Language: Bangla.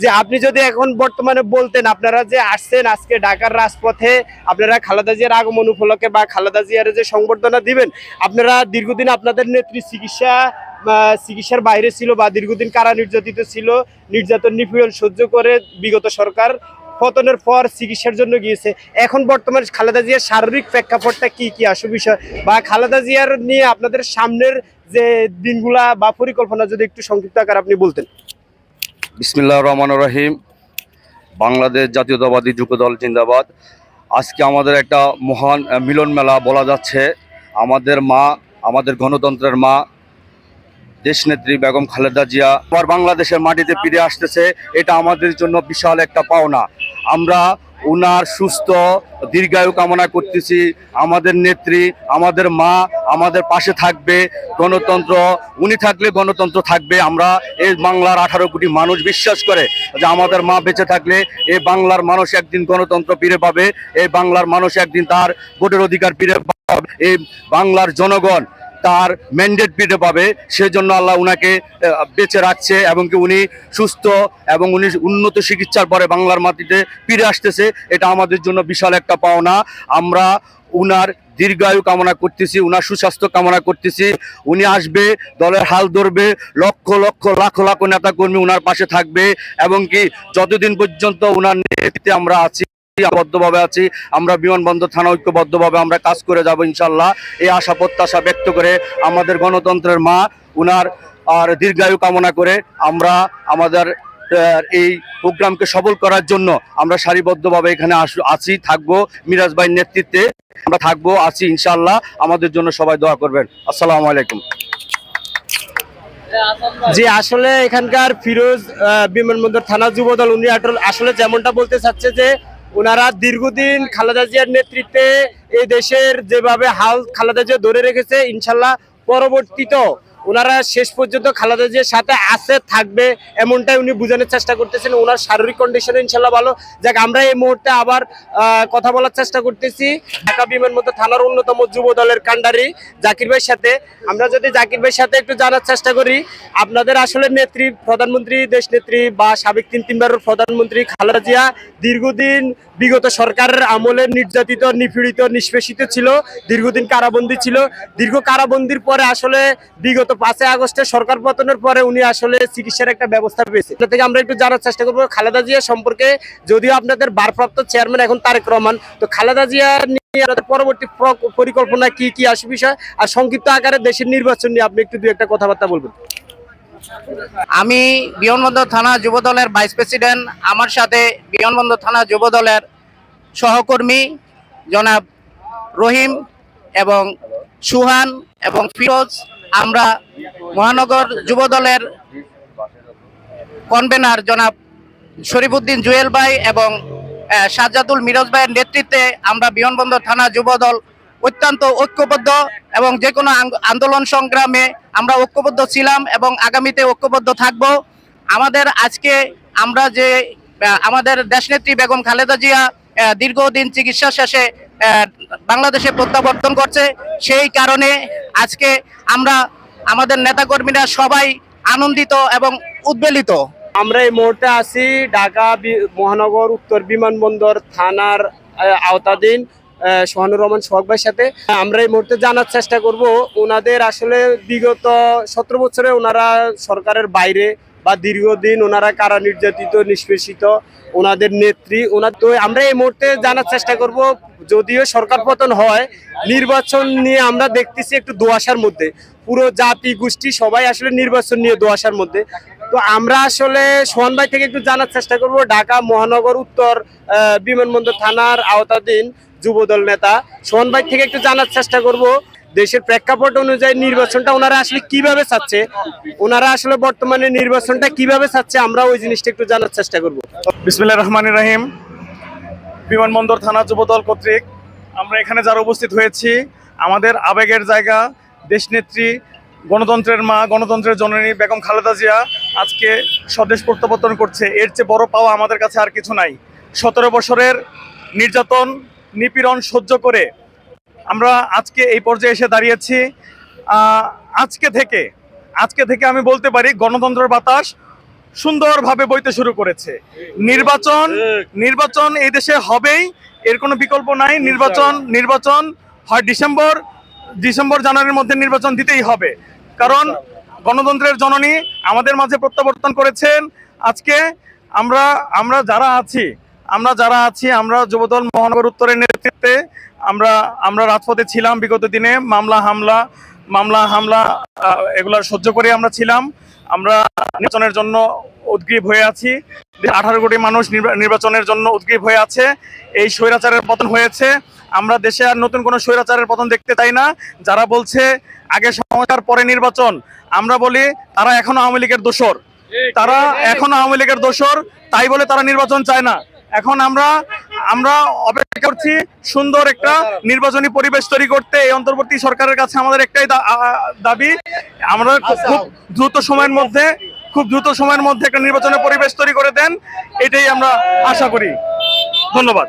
যে আপনি যদি এখন বর্তমানে বলতেন আপনারা যে আসছেন আজকে ঢাকার রাজপথে, আপনারা খালেদা জিয়ার আগমন উপলক্ষে বা খালেদা জিয়ার যে সংবর্ধনা দিবেন, আপনারা দীর্ঘদিন আপনাদের নেত্রী চিকিৎসা চিকিৎসার বাইরে ছিল বা দীর্ঘদিন কারা নির্যাতিত ছিল, নির্যাতন নিপীড়ন সহ্য করে বিগত সরকার পতনের পর চিকিৎসার জন্য গিয়েছে। এখন বর্তমানে খালেদা জিয়ার শারীরিক প্রেক্ষাপটটা কি কি আসু বিষয়? বা খালেদা জিয়ার নিয়ে আপনাদের সামনের যে দিনগুলা বা পরিকল্পনা যদি একটু সংক্ষিপ্ত আকার আপনি বলতেন। বিসমিল্লাহ রহমান রহিম। বাংলাদেশ জাতীয়তাবাদী যুগদল জিন্দাবাদ। আজকে আমাদের একটা মহান মিলন মেলা বলা যাচ্ছে। আমাদের মা, আমাদের গণতন্ত্রের মা, দেশনেত্রী বেগম খালেদা জিয়া। আবার বাংলাদেশের মাটিতে ফিরে আসতেছে, এটা আমাদের জন্য বিশাল একটা পাওনা। আমরা উনার সুস্থ, দীর্ঘায়ু কামনা করতেছি। আমাদের নেত্রী, আমাদের মা, আমাদের পাশে থাকবে গণতন্ত্র। উনি থাকলে গণতন্ত্র থাকবে। আমরা এই বাংলার আঠারো কোটি মানুষ বিশ্বাস করে যে আমাদের মা বেঁচে থাকলে এই বাংলার মানুষ একদিন গণতন্ত্র ফিরে পাবে। এই বাংলার মানুষ একদিন তার ভোটের অধিকার ফিরে পাবে। এই বাংলার জনগণ তার ম্যান্ডেট ফিরে পাবে। সেজন্য আল্লাহ উনাকে বেঁচে রাখছে এবং কি উনি সুস্থ এবং উনি উন্নত চিকিৎসার পরে বাংলার মাটিতে ফিরে আসতেছে। এটা আমাদের জন্য বিশাল একটা পাওনা। আমরা উনার দীর্ঘায়ু কামনা করতেছি, উনার সুস্বাস্থ্য কামনা করতেছি। উনি আসবে, দলের হাল ধরবে, লক্ষ লক্ষ, লাখ লাখ নেতা কর্মী উনার পাশে থাকবে এবং কি যতদিন পর্যন্ত উনার নেতৃত্বে আমরা আছি বদ্ধভাবে আছি, আমরা বিমানবন্দর থানা ঐক্যবদ্ধভাবে আমরা কাজ করে যাব ইনশাল্লাহ এই আশা প্রত্যাশা ব্যক্ত করে আমাদের গণতন্ত্রের মা, উনার আর দীর্ঘায়ু কামনা করে আমরা আমাদের এই প্রোগ্রামকে সফল করার জন্য আমরা সারিবদ্ধভাবে এখানে আছি, থাকব মিরাজ ভাইয়ের নেতৃত্বে। আমরা থাকব, আছি ইনশাল্লাহ আমাদের জন্য সবাই দোয়া করবেন। আসসালামু আলাইকুম। যে আসলে এখানকার ফিরোজ বিমানবন্দর থানা যুবদল, উনি আসলে যেমনটা বলতে চাচ্ছে যে ওনারা দীর্ঘদিন খালেদা জিয়ার নেতৃত্বে এই দেশের যেভাবে হাল খালেদা জিয়া ধরে রেখেছে, ইনশাল্লাহ পরবর্তীতেও ওনারা শেষ পর্যন্ত খালেদা জিয়ার সাথে আছে, থাকবে, এমনটাই উনি বোঝানোর চেষ্টা করতেছেন। ওনার শারীরিক কন্ডিশন ইনশাল্লাহ ভালো। যাক, আমরা এই মুহূর্তে আবার কথা বলার চেষ্টা করতেছি। ঢাকা বিমানবন্দর থানার অন্যতম যুব দলের কান্ডারি জাকির ভাইয়ের সাথে। আমরা যদি জাকির ভাইয়ের সাথে একটু জানার চেষ্টা করি, আপনাদের আসলে নেত্রী, প্রধানমন্ত্রী দেশ নেত্রী বা সাবেক তিন তিনবারের প্রধানমন্ত্রী খালেদা জিয়া দীর্ঘদিন বিগত সরকারের আমলে নির্যাতিত, নিপীড়িত, নিষ্পেষিত ছিল। দীর্ঘদিন কারাবন্দী ছিল। দীর্ঘ কারাবন্দির পরে আসলে বিগত পাঁচই আগস্টে সরকার পতনের পরে উনি আসলে চিকিৎসার একটা ব্যবস্থা পেয়েছে। এটা থেকে আমরা একটু জানার চেষ্টা করব। খালেদা জিয়া সম্পর্কে যদিও আপনাদের ভারপ্রাপ্ত চেয়ারম্যান এখন তারেক রহমান, তো খালেদা জিয়া নিয়ে পরবর্তী পরিকল্পনা কি কি আসে বিষয়? আর সংক্ষিপ্ত আকারে দেশের নির্বাচন নিয়ে আপনি একটু দু একটা কথাবার্তা বলবেন। আমি বিমানবন্দর থানা যুব দলের ভাইস প্রেসিডেন্ট, আমার সাথে বিমানবন্দর থানা যুব দলের সহকর্মী জনাব রহিম এবং সুহান এবং ফিরোজ আমরা মহানগর যুব দলের কনভেনার জনাব শরীফুদ্দিন জুয়েল ভাই এবং আহ, সাজ্জাদুল মিরাজ ভাইয়ের নেতৃত্বে আমরা বিমানবন্দর থানা যুব দল অত্যন্ত ঐক্যবদ্ধ এবং যে কোনো আন্দোলন সংগ্রামে আমরা ঐক্যবদ্ধ ছিলাম এবং আগামীতে ঐক্যবদ্ধ থাকব। আমাদের আজকে আমরা যে আমাদের দেশনেত্রী বেগম খালেদা জিয়া দীর্ঘদিন চিকিৎসা শেষে বাংলাদেশে প্রত্যাবর্তন করছে, সেই কারণে আজকে আমরা আমাদের নেতাকর্মীরা সবাই আনন্দিত এবং উদ্বেলিত। আমরা এই মুহূর্তে আছি ঢাকা মহানগর উত্তর বিমানবন্দর থানার আওতাধীন সোহানুর রহমান সোহাগ সাথে। আমরা এই মুহূর্তে জানার চেষ্টা করব, ওনাদের আসলে বিগত সতেরো বছরে ওনারা সরকারের বাইরে বা দীর্ঘদিন ওনারা কারা নির্যাতিত নিষ্পেষিত ওনাদের নেত্রী, ওনার তো আমরা এই মুহূর্তে জানার চেষ্টা করব, যদিও সরকার পতন হয়, নির্বাচন নিয়ে আমরা দেখতেছি একটু দোয়াশার মধ্যে। পুরো জাতি, গোষ্ঠী সবাই আসলে নির্বাচন নিয়ে দোয়াশার মধ্যে। তো আমরা আসলে সোহান ভাই থেকে একটু জানার চেষ্টা করব, ঢাকা মহানগর উত্তর বিমানবন্দর থানার আওতাধীন যুবদল নেতা। সোহান ভাই থেকে একটু জানার চেষ্টা করব দেশের প্রেক্ষাপট অনুযায়ী নির্বাচনটা ওনারা আসলে কীভাবে চাচ্ছে, ওনারা আসলে বর্তমানে নির্বাচনটা কীভাবে চাচ্ছে, আমরা ওই জিনিসটা একটু জানার চেষ্টা করব। বিসমিল্লাহ রহমান রাহিম। বিমানবন্দর থানা যুবদল কর্তৃক আমরা এখানে যারা উপস্থিত হয়েছি, আমাদের আবেগের জায়গা, দেশনেত্রী, গণতন্ত্রের মা, গণতন্ত্রের জননী বেগম খালেদা জিয়া আজকে স্বদেশ প্রত্যাবর্তন করছে। এর চেয়ে বড় পাওয়া আমাদের কাছে আর কিছু নাই। সতেরো বছরের নির্যাতন, নিপীড়ন সহ্য করে আমরা আজকে এই পর্যায়ে এসে দাঁড়িয়েছি। আজকে থেকে আজকে থেকে আমি বলতে পারি গণতন্ত্রের বাতাস সুন্দরভাবে বইতে শুরু করেছে। নির্বাচন নির্বাচন এই দেশে হবেই, এর কোনো বিকল্প নাই। নির্বাচন নির্বাচন হয় ডিসেম্বর ডিসেম্বর জানুয়ারির মধ্যে নির্বাচন দিতেই হবে। কারণ গণতন্ত্রের জননী আমাদের মাঝে প্রত্যাবর্তন করেছেন। আজকে আমরা আমরা যারা আছি আমরা যারা আছি, আমরা যুবদল মহানগর উত্তরের নেতৃত্বে, আমরা আমরা রাজপথে ছিলাম বিগত দিনে, মামলা, হামলা মামলা, হামলা এগুলা সহ্য করে আমরা ছিলাম। আমরা নির্বাচনের জন্য উদ্গ্রীব হয়ে আছি। আঠারো কোটি মানুষ নির্বাচনের জন্য উদ্গ্রীব হয়ে আছে। এই স্বৈরাচারের পতন হয়েছে। আমরা দেশে আর নতুন কোনো স্বৈরাচারের পতন দেখতে চাই না। যারা বলছে, আগে সংস্কার, পরে নির্বাচন, আমরা বলি, তারা এখনও আওয়ামী লীগের দোষর। তারা এখনও আওয়ামী লীগের দোষর, তাই বলে তারা নির্বাচন চায় না। এখন আমরা আমরা অপেক্ষা করছি সুন্দর একটা নির্বাচনী পরিবেশ তৈরি করতে। এই অন্তর্বর্তী সরকারের কাছে আমাদের একটাই দাবি, আমরা খুব দ্রুত সময়ের মধ্যে, খুব দ্রুত সময়ের মধ্যে একটা নির্বাচনের পরিবেশ তৈরি করে দেন, এটাই আমরা আশা করি। ধন্যবাদ।